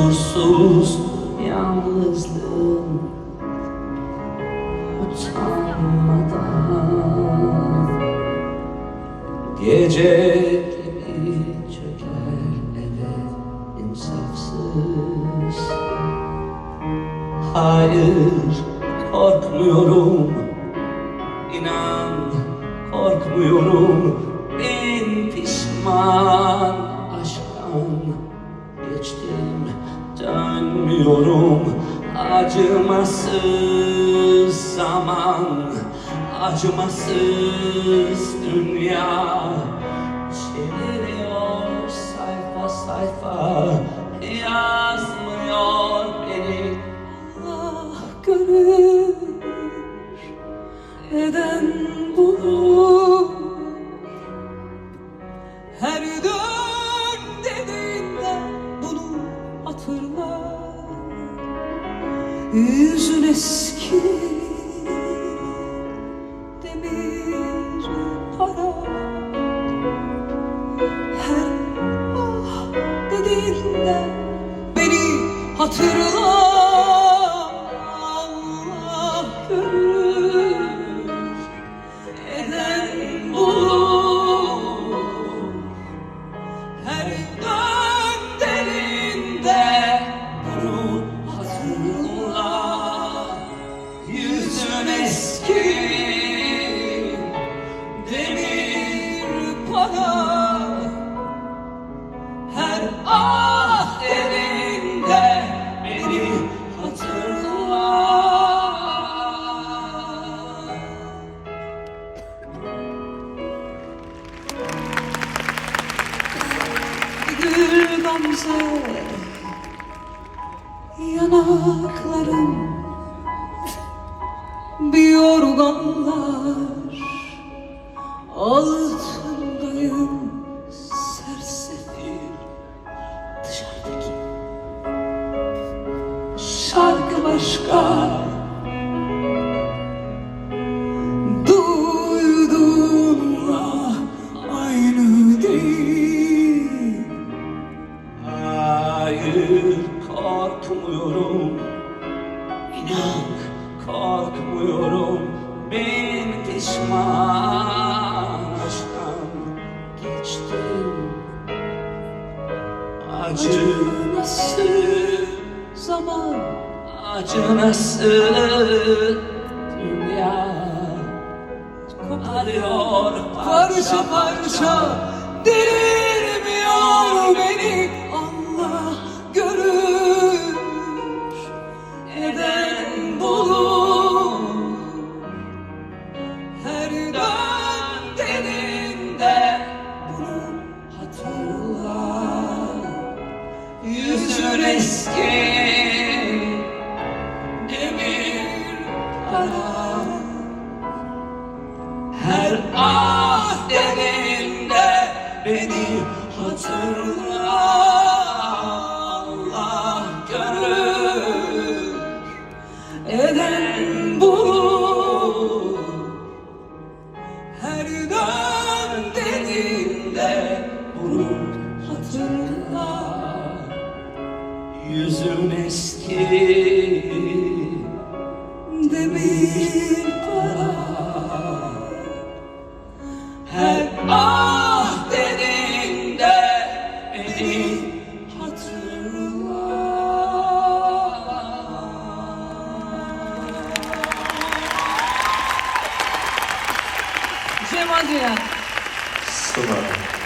Huzursuz yalnızlığım Utanmadan. Gece gibi çöker eve insafsız. Hayır korkmuyorum. İnan korkmuyorum. Bin pişman geçtim Dönmüyorum acımasız zaman Acımasız dünya. Çeviriyor sayfa sayfa Yazmıyor beni. Allah görür Eden bulur Her Yüzün eski Demir para. Her ah dediğinde beni hatırla Allah görür bulur her döndüğünde Eski demir para her ah elinde beni hatırla. Gül gamze yanaklarım bir altındayım sersefil. Şarkı başka. Duyduğunla aynı değil. Hayır korkmuyorum İnan korkmuyorum Ben pişman aşktan geçtim. Acı nasıl zaman Acı nasıl dünya Arıyor parça parça delirmiyor beni. Allah görür eden beni hatırla. Allah görür eden bulur her dön dediğinde bunu hatırla. Yüzün eski demir beni Cem Adrian Sıla.